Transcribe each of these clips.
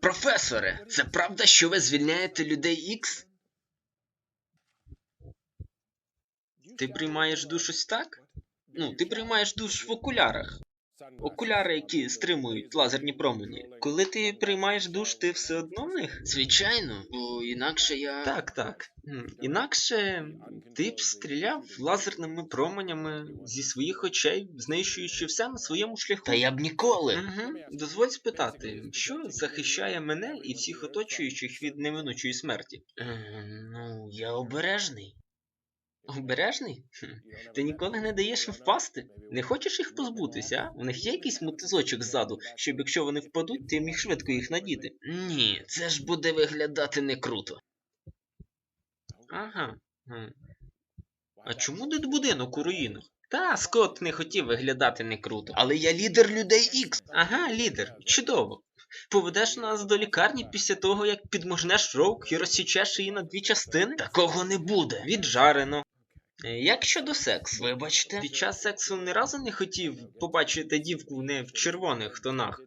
Професоре, це правда, що ви звільняєте людей Ікс? Ти приймаєш душ ось так? Ну, ти приймаєш душ в окулярах. Окуляри, які стримують лазерні промені. Коли ти приймаєш душ, ти все одно в них? Звичайно, бо інакше я. Так, так. Інакше ти б стріляв лазерними променями зі своїх очей, знищуючи все на своєму шляху. Та я б ніколи. Угу. Дозволь спитати, що захищає мене і всіх оточуючих від неминучої смерті? ну, я обережний. Обережний? Ти ніколи не даєш їм впасти? Не хочеш їх позбутися, а? У них є якийсь мотузочок ззаду, щоб якщо вони впадуть, ти міг швидко їх надіти. Ні, це ж буде виглядати не круто. Ага. А чому тут будинок у руїнах? Та, Скотт не хотів виглядати не круто. Але я лідер людей Ікс. Ага, лідер. Чудово. Поведеш нас до лікарні після того, як підможнеш роук і розсічеш її на дві частини? Такого не буде. Віджарено. Е, Як щодо сексу? Вибачте. Під час сексу ні разу не хотів побачити дівку не в червоних тонах.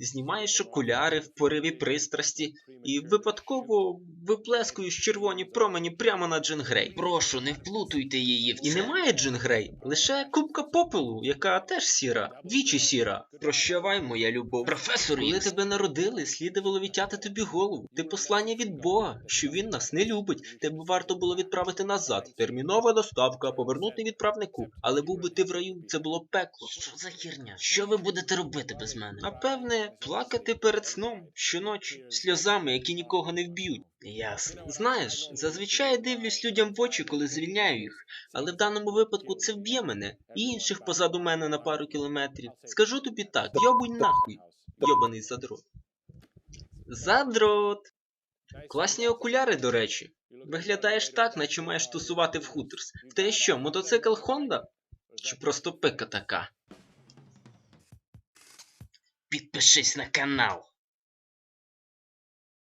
Знімаєш окуляри в пориві пристрасті і випадково виплескуєш червоні промені прямо на Джин Грей. Прошу, не вплутуйте її в це. І немає Джин Грей, лише кубка попелу, яка теж сіра, двічі сіра. Прощавай, моя любов. Професор, коли тебе народили, слідувало відтяти тобі голову. Ти послання від Бога, що він нас не любить. Тебе варто було відправити назад. Термінова доставка, повернути відправнику. Але був би ти в раю, це було пекло. Що за херня? Що ви будете робити без мене? Напевне, плакати перед сном щоночі сльозами, які нікого не вб'ють. Ясно. Знаєш, зазвичай дивлюсь людям в очі, коли звільняю їх, але в даному випадку це вб'є мене і інших позаду мене на пару кілометрів. Скажу тобі так, йобунь нахуй, йобаний задрот. Задрот. Класні окуляри, до речі. Виглядаєш так, наче маєш тусувати в хуторс. В те що, мотоцикл Honda? Чи просто пика така? Підпишись на канал.